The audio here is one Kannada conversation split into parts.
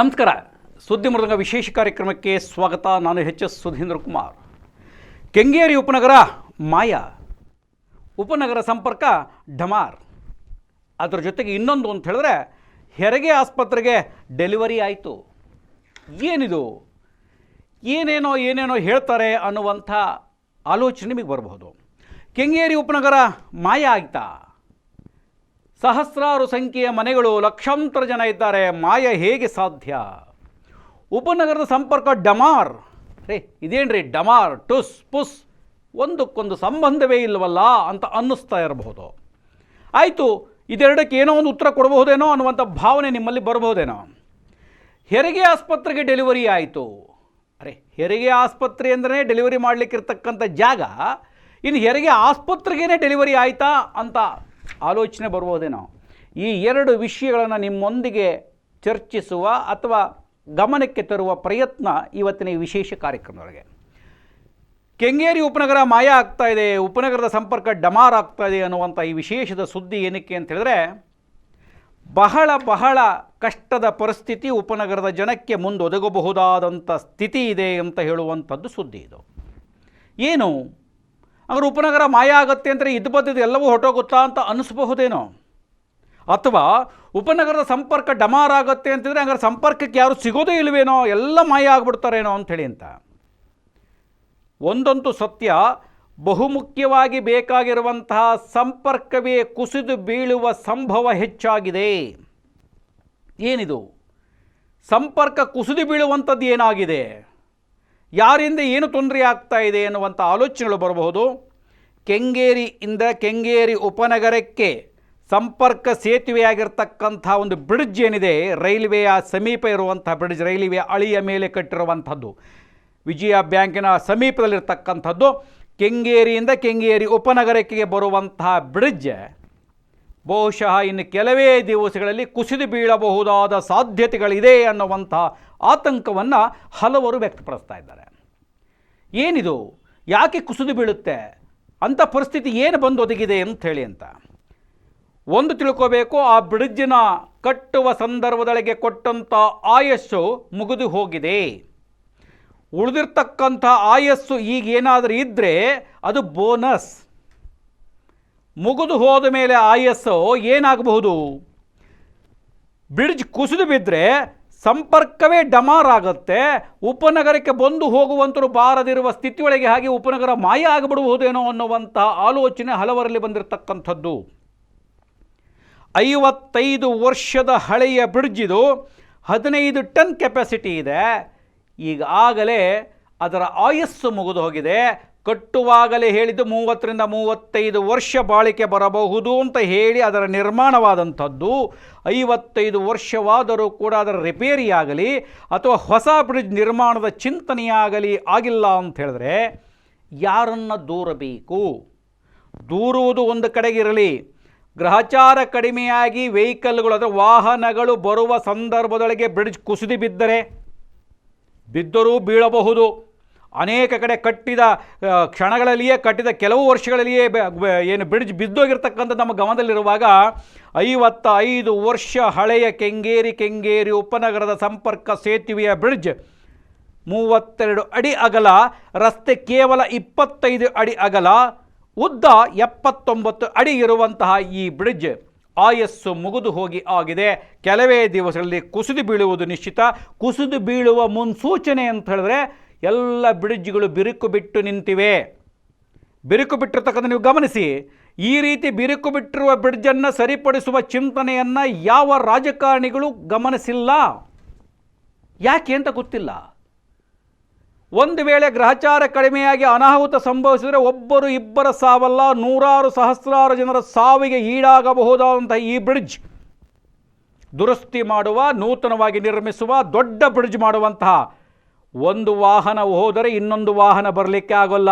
ನಮಸ್ಕಾರ. ಸುದ್ದಿ ಮೃದಂಗ ವಿಶೇಷ ಕಾರ್ಯಕ್ರಮಕ್ಕೆ ಸ್ವಾಗತ. ನಾನು ಎಚ್ ಎಸ್ ಸುಧೀಂದ್ರ ಕುಮಾರ್. ಕೆಂಗೇರಿ ಉಪನಗರ ಮಾಯ. ಉಪನಗರ ಸಂಪರ್ಕ ಢಮಾರ್. ಅದರ ಜೊತೆಗೆ ಇನ್ನೊಂದು ಅಂತ ಹೇಳಿದ್ರೆ ಹೆರಿಗೆ ಆಸ್ಪತ್ರೆಗೆ ಡೆಲಿವರಿ ಆಯಿತು. ಏನಿದು? ಏನೇನೋ ಏನೇನೋ ಹೇಳ್ತಾರೆ ಅನ್ನುವಂಥ ಆಲೋಚನೆ ನಿಮಗೆ ಬರಬಹುದು. ಕೆಂಗೇರಿ ಉಪನಗರ ಮಾಯ ಆಯ್ತಾ? ಸಹಸ್ರಾರು ಸಂಖ್ಯೆಯ ಮನೆಗಳು ಲಕ್ಷಾಂತರ ಜನ ಇದ್ದಾರೆ. ಮಾಯ ಹೇಗೆ ಸಾಧ್ಯ? ಉಪನಗರದ ಸಂಪರ್ಕ ಡಮಾರ್. ರೇ, ಇದೇನ್ರಿ ಡಮಾರ್, ಟುಸ್, ಪುಸ್, ಒಂದಕ್ಕೊಂದು ಸಂಬಂಧವೇ ಇಲ್ಲವಲ್ಲ ಅಂತ ಅನ್ನಿಸ್ತಾ ಇರಬಹುದು. ಆಯಿತು, ಇದೆರಡಕ್ಕೆ ಏನೋ ಒಂದು ಉತ್ತರ ಕೊಡಬಹುದೇನೋ ಅನ್ನುವಂಥ ಭಾವನೆ ನಿಮ್ಮಲ್ಲಿ ಬರಬಹುದೇನೋ? ಹೆರಿಗೆ ಆಸ್ಪತ್ರೆಗೆ ಡೆಲಿವರಿ ಆಯಿತು. ಅರೆ, ಹೆರಿಗೆ ಆಸ್ಪತ್ರೆ ಅಂದರೆ ಡೆಲಿವರಿ ಮಾಡಲಿಕ್ಕಿರ್ತಕ್ಕಂಥ ಜಾಗ. ಇನ್ನು ಹೆರಿಗೆ ಆಸ್ಪತ್ರೆಗೇ ಡೆಲಿವರಿ ಆಯಿತಾ ಅಂತ ಆಲೋಚನೆ ಬರ್ಬೋದೇನೋ ಈ ಎರಡು ವಿಷಯಗಳನ್ನು ನಿಮ್ಮೊಂದಿಗೆ ಚರ್ಚಿಸುವ ಅಥವಾ ಗಮನಕ್ಕೆ ತರುವ ಪ್ರಯತ್ನ ಇವತ್ತಿನ ಈ ವಿಶೇಷ ಕಾರ್ಯಕ್ರಮದೊಳಗೆ. ಕೆಂಗೇರಿ ಉಪನಗರ ಮಾಯ ಆಗ್ತಾ ಇದೆ, ಉಪನಗರದ ಸಂಪರ್ಕ ಡಮಾರ್ ಆಗ್ತಾ ಇದೆ ಅನ್ನುವಂಥ ಈ ವಿಶೇಷದ ಸುದ್ದಿ ಏನಕ್ಕೆ ಅಂತ ಹೇಳಿದ್ರೆ, ಬಹಳ ಬಹಳ ಕಷ್ಟದ ಪರಿಸ್ಥಿತಿ ಉಪನಗರದ ಜನಕ್ಕೆ ಮುಂದೊದಗಬಹುದಾದಂಥ ಸ್ಥಿತಿ ಇದೆ ಅಂತ ಹೇಳುವಂಥದ್ದು ಸುದ್ದಿ ಇದು. ಏನು? ಅಂದ್ರೆ ಉಪನಗರ ಮಾಯ ಆಗತ್ತೆ ಅಂದರೆ ಇದು ಬದ್ದಿದ್ದು ಎಲ್ಲವೂ ಹೊಟ್ಟೋಗುತ್ತಾ ಅಂತ ಅನಿಸ್ಬಹುದೇನೋ? ಅಥವಾ ಉಪನಗರದ ಸಂಪರ್ಕ ಡಮಾರ್ ಆಗುತ್ತೆ ಅಂತಂದರೆ ಹಂಗಾರೆ ಸಂಪರ್ಕಕ್ಕೆ ಯಾರು ಸಿಗೋದೇ ಇಲ್ಲವೇನೋ ಎಲ್ಲ ಮಾಯ ಆಗ್ಬಿಡ್ತಾರೇನೋ ಅಂಥೇಳಿ ಅಂತ. ಒಂದಂತೂ ಸತ್ಯ, ಬಹುಮುಖ್ಯವಾಗಿ ಬೇಕಾಗಿರುವಂತಹ ಸಂಪರ್ಕವೇ ಕುಸಿದು ಬೀಳುವ ಸಂಭವ ಹೆಚ್ಚಾಗಿದೆ. ಏನಿದು? ಸಂಪರ್ಕ ಕುಸಿದು ಬೀಳುವಂಥದ್ದು ಏನಾಗಿದೆ? ಯಾರಿಂದ ಏನು ತೊಂದರೆ ಆಗ್ತಾ ಇದೆ ಎನ್ನುವಂಥ ಆಲೋಚನೆಗಳು ಬರಬಹುದು? ಕೆಂಗೇರಿಯಿಂದ ಕೆಂಗೇರಿ ಉಪನಗರಕ್ಕೆ ಸಂಪರ್ಕ ಸೇತುವೆಯಾಗಿರ್ತಕ್ಕಂಥ ಒಂದು ಬ್ರಿಡ್ಜ್ ಏನಿದೆ, ರೈಲ್ವೆಯ ಸಮೀಪ ಇರುವಂಥ ಬ್ರಿಡ್ಜ್, ರೈಲ್ವೆ ಅಳಿಯ ಮೇಲೆ ಕಟ್ಟಿರುವಂಥದ್ದು. ವಿಜಯ ಬ್ಯಾಂಕಿನ ಸಮೀಪದಲ್ಲಿರ್ತಕ್ಕಂಥದ್ದು. ಕೆಂಗೇರಿಯಿಂದ ಕೆಂಗೇರಿ ಉಪನಗರಕ್ಕೆ ಬರುವಂತಹ ಬ್ರಿಡ್ಜ್ ಬಹುಶಃ ಇನ್ನು ಕೆಲವೇ ದಿವಸಗಳಲ್ಲಿ ಕುಸಿದು ಬೀಳಬಹುದಾದ ಸಾಧ್ಯತೆಗಳಿದೆ ಅನ್ನುವಂಥ ಆತಂಕವನ್ನು ಹಲವರು ವ್ಯಕ್ತಪಡಿಸ್ತಾ ಇದ್ದಾರೆ. ಏನಿದು? ಯಾಕೆ ಕುಸಿದು ಬೀಳುತ್ತೆ? ಅಂಥ ಪರಿಸ್ಥಿತಿ ಏನು ಬಂದು ಒದಗಿದೆ ಅಂತ ಹೇಳಿ ಅಂತ. ಒಂದು ತಿಳ್ಕೋಬೇಕು, ಆ ಬ್ರಿಡ್ಜಿನ ಕಟ್ಟುವ ಸಂದರ್ಭದೊಳಗೆ ಕೊಟ್ಟಂಥ ಆಯಸ್ಸು ಮುಗಿದು ಹೋಗಿದೆ. ಉಳಿದಿರ್ತಕ್ಕಂಥ ಆಯಸ್ಸು ಈಗ ಏನಾದರೂ ಇದ್ದರೆ ಅದು ಬೋನಸ್. ಮುಗಿದು ಹೋದ ಮೇಲೆ ಆಯಸ್ಸು ಏನಾಗಬಹುದು? ಬ್ರಿಡ್ಜ್ ಕುಸಿದು ಬಿದ್ದರೆ ಸಂಪರ್ಕವೇ ಡಮಾರ್ ಆಗುತ್ತೆ. ಉಪನಗರಕ್ಕೆ ಬಂದು ಹೋಗುವಂತರು ಬಾರದಿರುವ ಸ್ಥಿತಿಯೊಳಗೆ ಹಾಗೆ ಉಪನಗರ ಮಾಯ ಆಗಿಬಿಡಬಹುದೇನೋ ಅನ್ನುವಂಥ ಆಲೋಚನೆ ಹಲವರಲ್ಲಿ ಬಂದಿರತಕ್ಕಂಥದ್ದು. ಐವತ್ತೈದು ವರ್ಷದ ಹಳೆಯ ಬ್ರಿಡ್ಜ್ ಇದು. ಹದಿನೈದು ಟನ್ ಕೆಪಾಸಿಟಿ ಇದೆ. ಈಗಾಗಲೇ ಅದರ ಆಯಸ್ಸು ಮುಗಿದು ಹೋಗಿದೆ. ಕಟ್ಟುವಾಗಲೇ ಹೇಳಿದ್ದು ಮೂವತ್ತರಿಂದ ಮೂವತ್ತೈದು ವರ್ಷ ಬಾಳಿಕೆ ಬರಬಹುದು ಅಂತ ಹೇಳಿ ಅದರ ನಿರ್ಮಾಣವಾದಂಥದ್ದು. ಐವತ್ತೈದು ವರ್ಷವಾದರೂ ಕೂಡ ಅದರ ರಿಪೇರಿಯಾಗಲಿ ಅಥವಾ ಹೊಸ ಬ್ರಿಡ್ಜ್ ನಿರ್ಮಾಣದ ಚಿಂತನೆಯಾಗಲಿ ಆಗಿಲ್ಲ ಅಂತ ಹೇಳಿದ್ರೆ ಯಾರನ್ನು ದೂರಬೇಕು? ದೂರುವುದು ಒಂದು ಕಡೆಗಿರಲಿ ಗ್ರಹಚಾರ ಕಡಿಮೆಯಾಗಿ ವೆಹಿಕಲ್ಗಳು ಅಂದರೆ ವಾಹನಗಳು ಬರುವ ಸಂದರ್ಭದೊಳಗೆ ಬ್ರಿಡ್ಜ್ ಕುಸಿದು ಬಿದ್ದರೆ, ಬಿದ್ದರೂ ಬೀಳಬಹುದು. ಅನೇಕ ಕಡೆ ಕಟ್ಟಿದ ಕ್ಷಣಗಳಲ್ಲಿಯೇ ಕಟ್ಟಿದ, ಕೆಲವು ವರ್ಷಗಳಲ್ಲಿಯೇ ಏನು ಬ್ರಿಡ್ಜ್ ಬಿದ್ದೋಗಿರ್ತಕ್ಕಂಥ ನಮ್ಮ ಗಮನದಲ್ಲಿರುವಾಗ ಐವತ್ತ ಐದು ವರ್ಷ ಹಳೆಯ ಕೆಂಗೇರಿ ಕೆಂಗೇರಿ ಉಪನಗರದ ಸಂಪರ್ಕ ಸೇತುವೆಯ ಬ್ರಿಡ್ಜ್ ಮೂವತ್ತೆರಡು ಅಡಿ ಅಗಲ, ರಸ್ತೆ ಕೇವಲ ಇಪ್ಪತ್ತೈದು ಅಡಿ ಅಗಲ, ಉದ್ದ ಎಪ್ಪತ್ತೊಂಬತ್ತು ಅಡಿ ಇರುವಂತಹ ಈ ಬ್ರಿಡ್ಜ್ ಆಯಸ್ಸು ಮುಗಿದು ಹೋಗಿ ಆಗಿದೆ. ಕೆಲವೇ ದಿವಸಗಳಲ್ಲಿ ಕುಸಿದು ಬೀಳುವುದು ನಿಶ್ಚಿತ. ಕುಸಿದು ಬೀಳುವ ಮುನ್ಸೂಚನೆ ಅಂತ ಹೇಳಿದ್ರೆ ಎಲ್ಲ ಬ್ರಿಡ್ಜ್ಗಳು ಬಿರುಕು ಬಿಟ್ಟು ನಿಂತಿವೆ. ಬಿರುಕು ಬಿಟ್ಟಿರ್ತಕ್ಕಂಥ ನೀವು ಗಮನಿಸಿ, ಈ ರೀತಿ ಬಿರುಕು ಬಿಟ್ಟಿರುವ ಬ್ರಿಡ್ಜನ್ನು ಸರಿಪಡಿಸುವ ಚಿಂತನೆಯನ್ನು ಯಾವ ರಾಜಕಾರಣಿಗಳು ಗಮನಿಸಿಲ್ಲ? ಯಾಕೆ ಅಂತ ಗೊತ್ತಿಲ್ಲ. ಒಂದು ವೇಳೆ ಗ್ರಹಚಾರ ಕಡಿಮೆಯಾಗಿ ಅನಾಹುತ ಸಂಭವಿಸಿದರೆ ಒಬ್ಬರು ಇಬ್ಬರ ಸಾವಲ್ಲ, ನೂರಾರು ಸಹಸ್ರಾರು ಜನರ ಸಾವಿಗೆ ಈಡಾಗಬಹುದಾದಂಥ ಈ ಬ್ರಿಡ್ಜ್. ದುರಸ್ತಿ ಮಾಡುವ, ನೂತನವಾಗಿ ನಿರ್ಮಿಸುವ, ದೊಡ್ಡ ಬ್ರಿಡ್ಜ್ ಮಾಡುವಂತಹ ಒಂದು ವಾಹನ ಹೋದರೆ ಇನ್ನೊಂದು ವಾಹನ ಬರಲಿಕ್ಕೆ ಆಗೋಲ್ಲ.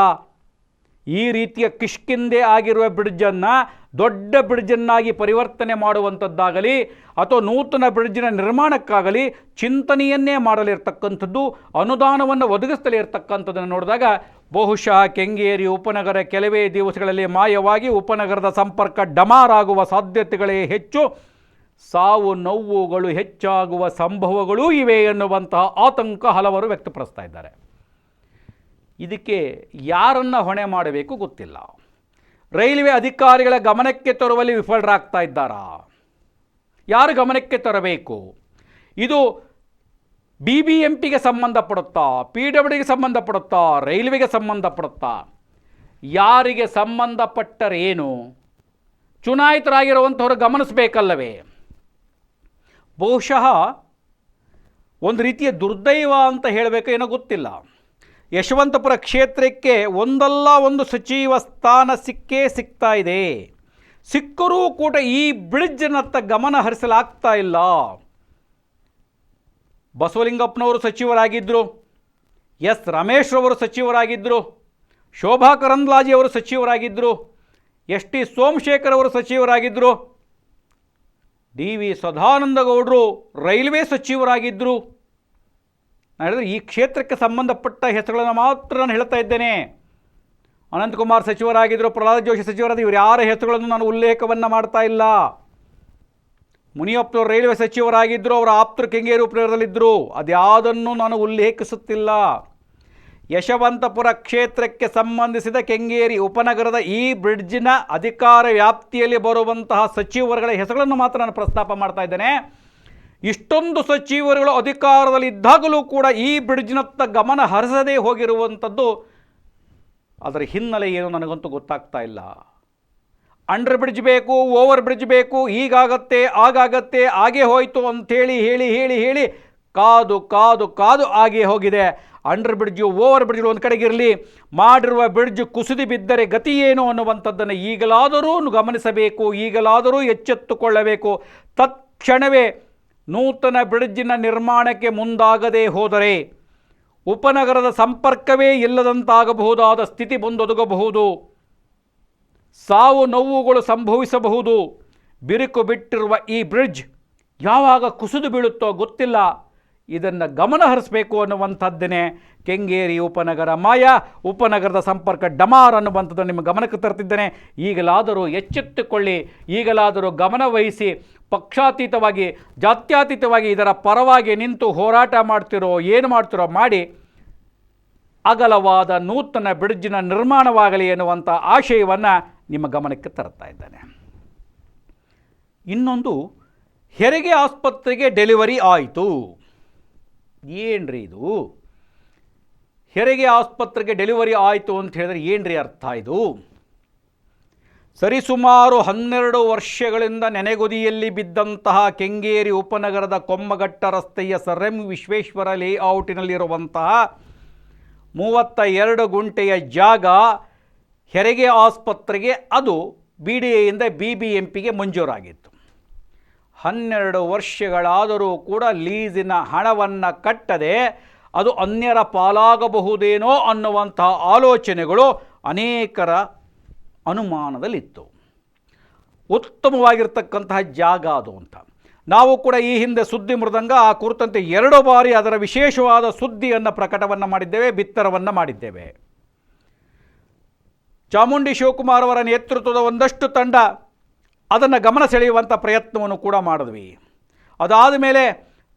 ಈ ರೀತಿಯ ಕಿಷ್ಕಿಂದೆ ಆಗಿರುವ ಬ್ರಿಡ್ಜನ್ನು ದೊಡ್ಡ ಬ್ರಿಡ್ಜನ್ನಾಗಿ ಪರಿವರ್ತನೆ ಮಾಡುವಂಥದ್ದಾಗಲಿ ಅಥವಾ ನೂತನ ಬ್ರಿಡ್ಜಿನ ನಿರ್ಮಾಣಕ್ಕಾಗಲಿ ಚಿಂತನೆಯನ್ನೇ ಮಾಡಲಿರ್ತಕ್ಕಂಥದ್ದು, ಅನುದಾನವನ್ನು ಒದಗಿಸ್ತಲೇ ಇರತಕ್ಕಂಥದ್ದನ್ನು ನೋಡಿದಾಗ ಬಹುಶಃ ಕೆಂಗೇರಿ ಉಪನಗರ ಕೆಲವೇ ದಿವಸಗಳಲ್ಲಿ ಮಾಯವಾಗಿ ಉಪನಗರದ ಸಂಪರ್ಕ ಡಮಾರಾಗುವ ಸಾಧ್ಯತೆಗಳೇ ಹೆಚ್ಚು. ಸಾವು ನೋವುಗಳು ಹೆಚ್ಚಾಗುವ ಸಂಭವಗಳೂ ಇವೆ ಎನ್ನುವಂತಹ ಆತಂಕ ಹಲವರು ವ್ಯಕ್ತಪಡಿಸ್ತಾ ಇದ್ದಾರೆ. ಇದಕ್ಕೆ ಯಾರನ್ನು ಹೊಣೆ ಮಾಡಬೇಕು ಗೊತ್ತಿಲ್ಲ. ರೈಲ್ವೆ ಅಧಿಕಾರಿಗಳ ಗಮನಕ್ಕೆ ತರುವಲ್ಲಿ ವಿಫಲರಾಗ್ತಾ ಇದ್ದಾರಾ? ಯಾರು ಗಮನಕ್ಕೆ ತರಬೇಕು? ಇದು ಬಿ ಬಿ ಎಂ ಪಿಗೆ ಸಂಬಂಧಪಡುತ್ತಾ, ಪಿ ಡಬ್ಲ್ಯೂಗೆ ಸಂಬಂಧಪಡುತ್ತಾ, ರೈಲ್ವೆಗೆ ಸಂಬಂಧಪಡುತ್ತಾ? ಯಾರಿಗೆ ಸಂಬಂಧಪಟ್ಟರೇನು? ಚುನಾಯಿತರಾಗಿರುವಂಥವ್ರು ಗಮನಿಸಬೇಕಲ್ಲವೇ? ಬಹುಶಃ ಒಂದು ರೀತಿಯ ದುರ್ದೈವ ಅಂತ ಹೇಳಬೇಕು ಏನೋ ಗೊತ್ತಿಲ್ಲ. ಯಶವಂತಪುರ ಕ್ಷೇತ್ರಕ್ಕೆ ಒಂದಲ್ಲ ಒಂದು ಸಚಿವ ಸ್ಥಾನ ಸಿಕ್ಕೇ ಸಿಗ್ತಾ ಇದೆ. ಸಿಕ್ಕರೂ ಕೂಡ ಈ ಬ್ರಿಡ್ಜ್ನತ್ತ ಗಮನ ಹರಿಸಲಾಗ್ತಾ ಇಲ್ಲ. ಬಸವಲಿಂಗಪ್ಪನವರು ಸಚಿವರಾಗಿದ್ದರು ಎಸ್ ರಮೇಶ್ ಅವರು ಸಚಿವರಾಗಿದ್ದರು ಶೋಭಾ ಕರಂದ್ಲಾಜಿ ಅವರು ಸಚಿವರಾಗಿದ್ದರು ಎಸ್ ಟಿ ಸೋಮಶೇಖರ್ ಅವರು ಸಚಿವರಾಗಿದ್ದರು ಡಿ ವಿ ಸದಾನಂದ ಗೌಡರು ರೈಲ್ವೆ ಸಚಿವರಾಗಿದ್ದರು ನಾನು ಹೇಳಿದ್ರೆ ಈ ಕ್ಷೇತ್ರಕ್ಕೆ ಸಂಬಂಧಪಟ್ಟ ಹೆಸರುಗಳನ್ನು ಮಾತ್ರ ನಾನು ಹೇಳ್ತಾ ಇದ್ದೇನೆ. ಅನಂತಕುಮಾರ್ ಸಚಿವರಾಗಿದ್ದರು ಪ್ರಹ್ಲಾದ್ ಜೋಶಿ ಸಚಿವರಾದ ಇವರು ಯಾರ ಹೆಸರುಗಳನ್ನು ನಾನು ಉಲ್ಲೇಖವನ್ನು ಮಾಡ್ತಾ ಇಲ್ಲ. ಮುನಿಯಪ್ಪನವರು ರೈಲ್ವೆ ಸಚಿವರಾಗಿದ್ದರು ಅವರ ಆಪ್ತರು ಕೆಂಗೇರಿ ಉಪನಗರದಲ್ಲಿದ್ದರು ಅದ್ಯಾವುದನ್ನು ನಾನು ಉಲ್ಲೇಖಿಸುತ್ತಿಲ್ಲ. ಯಶವಂತಪುರ ಕ್ಷೇತ್ರಕ್ಕೆ ಸಂಬಂಧಿಸಿದ ಕೆಂಗೇರಿ ಉಪನಗರದ ಈ ಬ್ರಿಡ್ಜ್ನ ಅಧಿಕಾರ ವ್ಯಾಪ್ತಿಯಲ್ಲಿ ಬರುವಂತಹ ಸಚಿವರುಗಳ ಹೆಸರುಗಳನ್ನು ಮಾತ್ರ ನಾನು ಪ್ರಸ್ತಾಪ ಮಾಡ್ತಾ ಇದ್ದೇನೆ. ಇಷ್ಟೊಂದು ಸಚಿವರುಗಳು ಅಧಿಕಾರದಲ್ಲಿ ಇದ್ದಾಗಲೂ ಕೂಡ ಈ ಬ್ರಿಡ್ಜ್ನತ್ತ ಗಮನ ಹರಿಸದೇ ಹೋಗಿರುವಂಥದ್ದು ಅದರ ಹಿನ್ನೆಲೆ ಏನು ನನಗಂತೂ ಗೊತ್ತಾಗ್ತಾ ಇಲ್ಲ. ಅಂಡರ್ ಬ್ರಿಡ್ಜ್ ಬೇಕು, ಓವರ್ ಬ್ರಿಡ್ಜ್ ಬೇಕು ಈಗಾಗತ್ತೆ ಆಗಾಗತ್ತೆ ಆಗೇ ಹೋಯಿತು ಅಂಥೇಳಿ ಹೇಳಿ ಹೇಳಿ ಹೇಳಿ ಕಾದು ಕಾದು ಕಾದು ಆಗಿ ಹೋಗಿದೆ. ಅಂಡರ್ ಬ್ರಿಡ್ಜು ಓವರ್ ಬ್ರಿಡ್ಜ್ ಒಂದು ಕಡೆಗಿರಲಿ ಮಾಡಿರುವ ಬ್ರಿಡ್ಜ್ ಕುಸಿದು ಬಿದ್ದರೆ ಗತಿ ಏನು ಅನ್ನುವಂಥದ್ದನ್ನು ಈಗಲಾದರೂ ಗಮನಿಸಬೇಕು. ಈಗಲಾದರೂ ಎಚ್ಚೆತ್ತುಕೊಳ್ಳಬೇಕು. ತತ್ಕ್ಷಣವೇ ನೂತನ ಬ್ರಿಡ್ಜಿನ ನಿರ್ಮಾಣಕ್ಕೆ ಮುಂದಾಗದೇ ಹೋದರೆ ಉಪನಗರದ ಸಂಪರ್ಕವೇ ಇಲ್ಲದಂತಾಗಬಹುದಾದ ಸ್ಥಿತಿ ಬಂದೊದಗಬಹುದು ಸಾವು ನೋವುಗಳು ಸಂಭವಿಸಬಹುದು. ಬಿರುಕು ಬಿಟ್ಟಿರುವ ಈ ಬ್ರಿಡ್ಜ್ ಯಾವಾಗ ಕುಸಿದು ಬೀಳುತ್ತೋ ಗೊತ್ತಿಲ್ಲ. ಇದನ್ನು ಗಮನ ಹರಿಸಬೇಕು ಅನ್ನುವಂಥದ್ದನ್ನೇ ಕೆಂಗೇರಿ ಉಪನಗರ ಮಾಯ. ಉಪನಗರದ ಸಂಪರ್ಕ ಡಮಾರ್ ಅನ್ನುವಂಥದ್ದು ನಿಮ್ಮ ಗಮನಕ್ಕೆ ತರ್ತಿದ್ದೇನೆ. ಈಗಲಾದರೂ ಎಚ್ಚೆತ್ತುಕೊಳ್ಳಿ. ಈಗಲಾದರೂ ಗಮನವಹಿಸಿ ಪಕ್ಷಾತೀತವಾಗಿ, ಜಾತ್ಯಾತೀತವಾಗಿ ಇದರ ಪರವಾಗಿ ನಿಂತು ಹೋರಾಟ ಮಾಡ್ತಿರೋ, ಏನು ಮಾಡ್ತಿರೋ ಮಾಡಿ. ಅಗಲವಾದ ನೂತನ ಬ್ರಿಡ್ಜಿನ ನಿರ್ಮಾಣವಾಗಲಿ ಎನ್ನುವಂಥ ಆಶಯವನ್ನು ನಿಮ್ಮ ಗಮನಕ್ಕೆ ತರ್ತಾ ಇದ್ದೇನೆ. ಇನ್ನೊಂದು, ಹೆರಿಗೆ ಆಸ್ಪತ್ರೆಗೆ ಡೆಲಿವರಿ ಆಯಿತು. ಏನ್ರಿ ಇದು? ಹೆರಿಗೆ ಆಸ್ಪತ್ರೆಗೆ ಡೆಲಿವರಿ ಆಯಿತು ಅಂತ ಹೇಳಿದ್ರೆ ಏನ್ರಿ ಅರ್ಥ ಇದು? ಸರಿಸುಮಾರು ಹನ್ನೆರಡು ವರ್ಷಗಳಿಂದ ನೆನೆಗುದಿಯಲ್ಲಿ ಬಿದ್ದಂತಹ ಕೆಂಗೇರಿ ಉಪನಗರದ ಕೊಮ್ಮಘಟ್ಟ ರಸ್ತೆಯ ಸರ್ ಎಂ ವಿಶ್ವೇಶ್ವರ ಲೇಔಟಿನಲ್ಲಿರುವಂತಹ ಮೂವತ್ತ ಎರಡು ಗುಂಟೆಯ ಜಾಗ ಹೆರಿಗೆ ಆಸ್ಪತ್ರೆಗೆ ಅದು ಬಿ ಡಿ ಎಯಿಂದ ಬಿ ಬಿ ಎಂ ಪಿಗೆ ಮಂಜೂರಾಗಿತ್ತು. ಹನ್ನೆರಡು ವರ್ಷಗಳಾದರೂ ಕೂಡ ಲೀಸಿನ ಹಣವನ್ನು ಕಟ್ಟದೆ ಅದು ಅನ್ಯರ ಪಾಲಾಗಬಹುದೇನೋ ಅನ್ನುವಂತಹ ಆಲೋಚನೆಗಳು ಅನೇಕರ ಅನುಮಾನದಲ್ಲಿತ್ತು. ಉತ್ತಮವಾಗಿರ್ತಕ್ಕಂತಹ ಜಾಗ ಅದು ಅಂತ. ನಾವು ಕೂಡ ಈ ಹಿಂದೆ ಸುದ್ದಿ ಮೃದಂಗ, ಆ ಕುರಿತಂತೆ ಎರಡು ಬಾರಿ ಅದರ ವಿಶೇಷವಾದ ಸುದ್ದಿಯನ್ನು ಪ್ರಕಟವನ್ನು ಮಾಡಿದ್ದೇವೆ, ಬಿತ್ತರವನ್ನು ಮಾಡಿದ್ದೇವೆ. ಚಾಮುಂಡಿ ಶಿವಕುಮಾರ್ ಅವರ ನೇತೃತ್ವದ ಒಂದಷ್ಟು ತಂಡ ಅದನ್ನು ಗಮನ ಸೆಳೆಯುವಂಥ ಪ್ರಯತ್ನವನ್ನು ಕೂಡ ಮಾಡಿದ್ವಿ. ಅದಾದ ಮೇಲೆ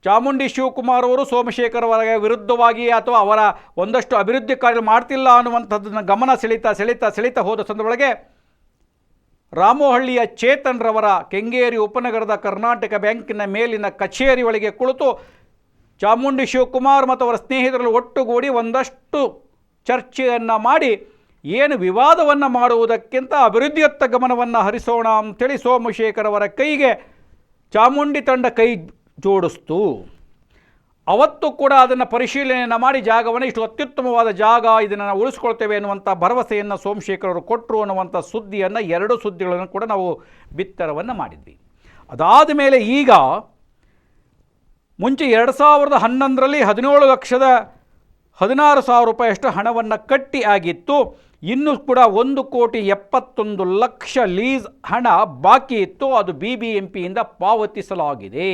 ಚಾಮುಂಡಿ ಶಿವಕುಮಾರ್ ಅವರು ಸೋಮಶೇಖರ್ ಅವರ ವಿರುದ್ಧವಾಗಿ ಅಥವಾ ಅವರ ಒಂದಷ್ಟು ಅಭಿವೃದ್ಧಿ ಕಾರ್ಯ ಮಾಡ್ತಿಲ್ಲ ಅನ್ನುವಂಥದ್ದನ್ನು ಗಮನ ಸೆಳೀತಾ ಸೆಳೀತಾ ಸೆಳೀತಾ ಹೋದ ಸಂದರ್ಭದೊಳಗೆ ರಾಮೋಹಳ್ಳಿಯ ಚೇತನ್ರವರ ಕೆಂಗೇರಿ ಉಪನಗರದ ಕರ್ನಾಟಕ ಬ್ಯಾಂಕಿನ ಮೇಲಿನ ಕಚೇರಿ ಒಳಗೆ ಕುಳಿತು ಚಾಮುಂಡಿ ಶಿವಕುಮಾರ್ ಮತ್ತು ಅವರ ಸ್ನೇಹಿತರಲ್ಲಿ ಒಟ್ಟುಗೂಡಿ ಒಂದಷ್ಟು ಚರ್ಚೆಯನ್ನು ಮಾಡಿ ಏನು ವಿವಾದವನ್ನು ಮಾಡುವುದಕ್ಕಿಂತ ಅಭಿವೃದ್ಧಿಯತ್ತ ಗಮನವನ್ನು ಹರಿಸೋಣ ಅಂಥೇಳಿ ಸೋಮಶೇಖರವರ ಕೈಗೆ ಚಾಮುಂಡಿ ತಂಡ ಕೈ ಜೋಡಿಸ್ತು. ಅವತ್ತು ಕೂಡ ಅದನ್ನು ಪರಿಶೀಲನೆಯನ್ನು ಮಾಡಿ ಜಾಗವನ್ನು ಇಷ್ಟು ಅತ್ಯುತ್ತಮವಾದ ಜಾಗ ಇದನ್ನು ನಾವು ಉಳಿಸ್ಕೊಳ್ತೇವೆ ಅನ್ನುವಂಥ ಭರವಸೆಯನ್ನು ಸೋಮಶೇಖರ್ ಅವರು ಕೊಟ್ಟರು ಅನ್ನುವಂಥ ಸುದ್ದಿಯನ್ನು ಎರಡು ಸುದ್ದಿಗಳನ್ನು ಕೂಡ ನಾವು ಬಿತ್ತರವನ್ನು ಮಾಡಿದ್ವಿ. ಅದಾದ ಮೇಲೆ ಈಗ ಮುಂಚೆ ಎರಡು ಸಾವಿರದ ಹನ್ನೊಂದರಲ್ಲಿ ಹದಿನೇಳು ಲಕ್ಷದ ಹದಿನಾರು ಸಾವಿರ ರೂಪಾಯಿಯಷ್ಟು ಹಣವನ್ನು ಕಟ್ಟಿ ಆಗಿತ್ತು. ಇನ್ನೂ ಕೂಡ ಒಂದು ಕೋಟಿ ಎಪ್ಪತ್ತೊಂದು ಲಕ್ಷ ಲೀಸ್ ಹಣ ಬಾಕಿ ಇತ್ತು. ಅದು ಬಿ ಬಿ ಎಂ ಪಿಯಿಂದ ಪಾವತಿಸಲಾಗಿದೆ.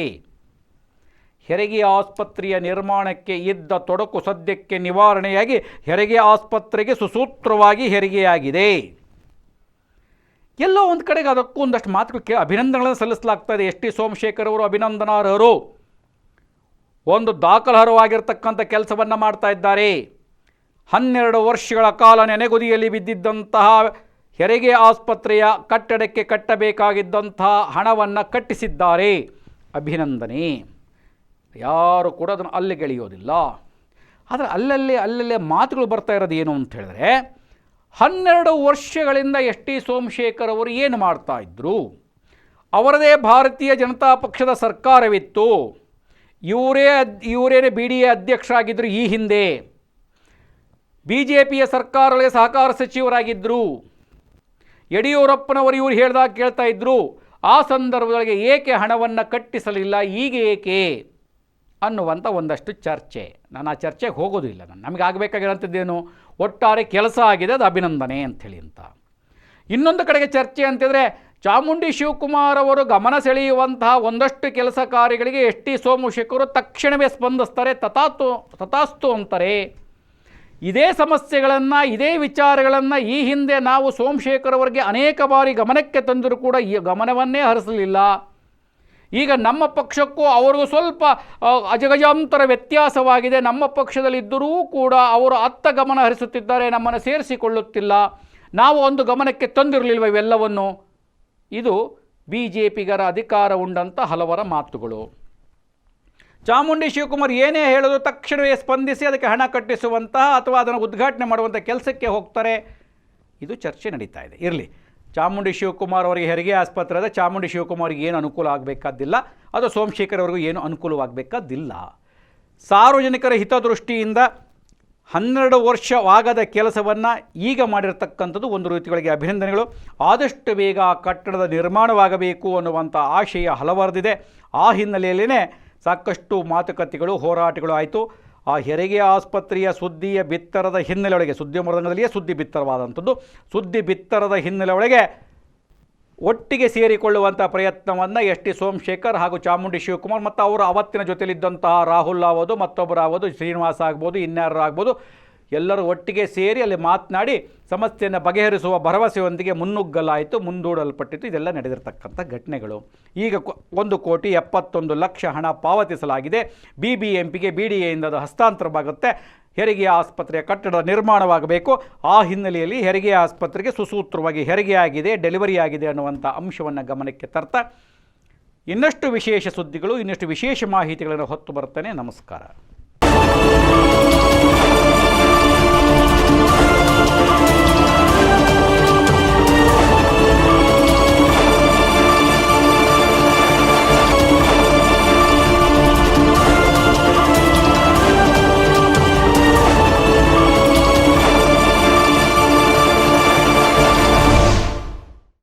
ಹೆರಿಗೆ ಆಸ್ಪತ್ರೆಯ ನಿರ್ಮಾಣಕ್ಕೆ ಇದ್ದ ತೊಡಕು ಸದ್ಯಕ್ಕೆ ನಿವಾರಣೆಯಾಗಿ ಹೆರಿಗೆ ಆಸ್ಪತ್ರೆಗೆ ಸುಸೂತ್ರವಾಗಿ ಹೆರಿಗೆಯಾಗಿದೆ. ಎಲ್ಲೋ ಒಂದು ಕಡೆಗೆ ಅದಕ್ಕೂ ಒಂದಷ್ಟು ಮಾತುಗಳು ಅಭಿನಂದನೆಗಳನ್ನು ಸಲ್ಲಿಸಲಾಗ್ತಾ ಎಸ್ ಟಿ ಸೋಮಶೇಖರ್ ಅವರು ಅಭಿನಂದನಾರ್ಹರು. ಒಂದು ದಾಖಲಾರ್ಹವಾಗಿರ್ತಕ್ಕಂಥ ಕೆಲಸವನ್ನು ಮಾಡ್ತಾ ಇದ್ದಾರೆ. ಹನ್ನೆರಡು ವರ್ಷಗಳ ಕಾಲ ನೆನೆಗುದಿಯಲ್ಲಿ ಬಿದ್ದಿದ್ದಂತಹ ಹೆರಿಗೆ ಆಸ್ಪತ್ರೆಯ ಕಟ್ಟಡಕ್ಕೆ ಕಟ್ಟಬೇಕಾಗಿದ್ದಂತಹ ಹಣವನ್ನು ಕಟ್ಟಿಸಿದ್ದಾರೆ. ಅಭಿನಂದನೆ. ಯಾರು ಕೂಡ ಅದನ್ನು ಅಲ್ಲಿಗೆಳೆಯೋದಿಲ್ಲ ಆದರೆ ಅಲ್ಲಲ್ಲಿ, ಅಲ್ಲಲ್ಲೇ ಮಾತುಗಳು ಬರ್ತಾ ಇರೋದು ಏನು ಅಂತ ಹೇಳಿದ್ರೆ, ಹನ್ನೆರಡು ವರ್ಷಗಳಿಂದ ಎಸ್ ಟಿ ಸೋಮಶೇಖರ್ ಅವರು ಏನು ಮಾಡ್ತಾ ಇದ್ದರು ಅವರದೇ ಭಾರತೀಯ ಜನತಾ ಪಕ್ಷದ ಸರ್ಕಾರವಿತ್ತು. ಇವರೇ ಅದ್- ಇವರೇನೇ ಬಿ ಡಿ ಎ ಅಧ್ಯಕ್ಷರಾಗಿದ್ದರು ಈ ಹಿಂದೆ. ಬಿ ಜೆ ಪಿಯ ಸರ್ಕಾರಗಳಿಗೆ ಸಹಕಾರ ಸಚಿವರಾಗಿದ್ದರು. ಯಡಿಯೂರಪ್ಪನವರು ಇವರು ಹೇಳ್ದಾಗ ಕೇಳ್ತಾ ಇದ್ದರು ಆ ಸಂದರ್ಭದೊಳಗೆ ಏಕೆ ಹಣವನ್ನು ಕಟ್ಟಿಸಲಿಲ್ಲ ಈಗ ಏಕೆ ಅನ್ನುವಂಥ ಒಂದಷ್ಟು ಚರ್ಚೆ. ನಾನು ಆ ಚರ್ಚೆಗೆ ಹೋಗೋದಿಲ್ಲ ನಾನು. ನಮಗೆ ಆಗಬೇಕಾಗಿರೋಂಥದ್ದೇನು? ಒಟ್ಟಾರೆ ಕೆಲಸ ಆಗಿದೆ, ಅದು ಅಭಿನಂದನೆ ಅಂಥೇಳಿ ಅಂತ. ಇನ್ನೊಂದು ಕಡೆಗೆ ಚರ್ಚೆ ಅಂತಿದ್ರೆ, ಚಾಮುಂಡಿ ಶಿವಕುಮಾರ್ ಅವರು ಗಮನ ಸೆಳೆಯುವಂತಹ ಒಂದಷ್ಟು ಕೆಲಸ ಕಾರ್ಯಗಳಿಗೆ ಎಷ್ಟಿ ಸೋಮಶೇಖರು ತಕ್ಷಣವೇ ಸ್ಪಂದಿಸ್ತಾರೆ ತತಾತು ತಥಾಸ್ತು ಅಂತಾರೆ. ಇದೇ ಸಮಸ್ಯೆಗಳನ್ನು, ಇದೇ ವಿಚಾರಗಳನ್ನು ಈ ಹಿಂದೆ ನಾವು ಸೋಮಶೇಖರ್ ಅವರಿಗೆ ಅನೇಕ ಬಾರಿ ಗಮನಕ್ಕೆ ತಂದರೂ ಕೂಡ ಈ ಗಮನವನ್ನೇ ಹರಿಸಲಿಲ್ಲ. ಈಗ ನಮ್ಮ ಪಕ್ಷಕ್ಕೂ ಅವರು ಸ್ವಲ್ಪ ಅಜಗಜಾಂತರ ವ್ಯತ್ಯಾಸವಾಗಿದೆ. ನಮ್ಮ ಪಕ್ಷದಲ್ಲಿದ್ದರೂ ಕೂಡ ಅವರು ಅತ್ತ ಗಮನ ಹರಿಸುತ್ತಿದ್ದಾರೆ, ನಮ್ಮನ್ನು ಸೇರಿಸಿಕೊಳ್ಳುತ್ತಿಲ್ಲ. ನಾವು ಒಂದು ಗಮನಕ್ಕೆ ತಂದಿರಲಿಲ್ವ ಇವೆಲ್ಲವನ್ನು? ಇದು ಬಿ ಜೆ ಪಿಗರ ಅಧಿಕಾರ ಉಂಡಂಥ ಹಲವರ ಮಾತುಗಳು. ಚಾಮುಂಡಿ ಶಿವಕುಮಾರ್ ಏನೇ ಹೇಳೋದು ತಕ್ಷಣವೇ ಸ್ಪಂದಿಸಿ ಅದಕ್ಕೆ ಹಣ ಕಟ್ಟಿಸುವಂತಹ ಅಥವಾ ಅದನ್ನು ಉದ್ಘಾಟನೆ ಮಾಡುವಂಥ ಕೆಲಸಕ್ಕೆ ಹೋಗ್ತಾರೆ. ಇದು ಚರ್ಚೆ ನಡೀತಾ ಇದೆ. ಇರಲಿ, ಚಾಮುಂಡಿ ಶಿವಕುಮಾರ್ ಅವರಿಗೆ ಹೆರಿಗೆ ಆಸ್ಪತ್ರೆ ಅದ ಚಾಮುಂಡಿ ಶಿವಕುಮಾರ್ಗೆ ಏನು ಅನುಕೂಲ ಆಗಬೇಕಾದಿಲ್ಲ ಅದು ಸೋಮಶೇಖರ್ ಅವರಿಗೂ ಏನು ಅನುಕೂಲವಾಗಬೇಕಾದಿಲ್ಲ. ಸಾರ್ವಜನಿಕರ ಹಿತದೃಷ್ಟಿಯಿಂದ ಹನ್ನೆರಡು ವರ್ಷವಾಗದ ಕೆಲಸವನ್ನು ಈಗ ಮಾಡಿರತಕ್ಕಂಥದ್ದು ಒಂದು ರೀತಿಗಳಿಗೆ ಅಭಿನಂದನೆಗಳು. ಆದಷ್ಟು ಬೇಗ ಕಟ್ಟಡದ ನಿರ್ಮಾಣವಾಗಬೇಕು ಅನ್ನುವಂಥ ಆಶಯ ಹಲವಾರದಿದೆ. ಆ ಹಿನ್ನೆಲೆಯಲ್ಲೇ ಸಾಕಷ್ಟು ಮಾತುಕತೆಗಳು, ಹೋರಾಟಗಳು ಆಯಿತು. ಆ ಹೆರಿಗೆ ಆಸ್ಪತ್ರೆಯ ಸುದ್ದಿಯ ಬಿತ್ತರದ ಹಿನ್ನೆಲೆಯೊಳಗೆ ಸುದ್ದಿ ಮೃದಂಗದಲ್ಲಿಯೇ ಸುದ್ದಿ ಬಿತ್ತರವಾದಂಥದ್ದು. ಸುದ್ದಿ ಬಿತ್ತರದ ಹಿನ್ನೆಲೆಯೊಳಗೆ ಒಟ್ಟಿಗೆ ಸೇರಿಕೊಳ್ಳುವಂಥ ಪ್ರಯತ್ನವನ್ನು ಎಸ್ ಟಿ ಸೋಮಶೇಖರ್ ಹಾಗೂ ಚಾಮುಂಡಿ ಶಿವಕುಮಾರ್ ಮತ್ತು ಅವರು ಅವತ್ತಿನ ಜೊತೆಯಲ್ಲಿದ್ದಂತಹ ರಾಹುಲ್ ಆಗೋದು ಮತ್ತೊಬ್ಬರು ಆಗೋದು ಶ್ರೀನಿವಾಸ ಆಗ್ಬೋದು ಇನ್ಯಾರು ಆಗ್ಬೋದು ಎಲ್ಲರೂ ಒಟ್ಟಿಗೆ ಸೇರಿ ಅಲ್ಲಿ ಮಾತನಾಡಿ ಸಮಸ್ಯೆಯನ್ನು ಬಗೆಹರಿಸುವ ಭರವಸೆಯೊಂದಿಗೆ ಮುನ್ನುಗ್ಗಲಾಯಿತು, ಮುಂದೂಡಲ್ಪಟ್ಟಿತು. ಇದೆಲ್ಲ ನಡೆದಿರತಕ್ಕಂಥ ಘಟನೆಗಳು. ಈಗ ಒಂದು ಕೋಟಿ ಎಪ್ಪತ್ತೊಂದು ಲಕ್ಷ ಹಣ ಪಾವತಿಸಲಾಗಿದೆ. ಬಿ ಬಿ ಎಂ ಪಿಗೆ ಬಿ ಡಿ ಎಯಿಂದ ಅದು ಹಸ್ತಾಂತರವಾಗುತ್ತೆ ಹೆರಿಗೆ ಆಸ್ಪತ್ರೆಯ ಕಟ್ಟಡ ನಿರ್ಮಾಣವಾಗಬೇಕು. ಆ ಹಿನ್ನೆಲೆಯಲ್ಲಿ ಹೆರಿಗೆ ಆಸ್ಪತ್ರೆಗೆ ಸುಸೂತ್ರವಾಗಿ ಹೆರಿಗೆ ಆಗಿದೆ, ಡೆಲಿವರಿ ಆಗಿದೆ ಅನ್ನುವಂಥ ಅಂಶವನ್ನು ಗಮನಕ್ಕೆ ತರ್ತಾ. ಇನ್ನಷ್ಟು ವಿಶೇಷ ಸುದ್ದಿಗಳು, ಇನ್ನಷ್ಟು ವಿಶೇಷ ಮಾಹಿತಿಗಳನ್ನು ಹೊತ್ತು ಬರ್ತೇನೆ ನಮಸ್ಕಾರ.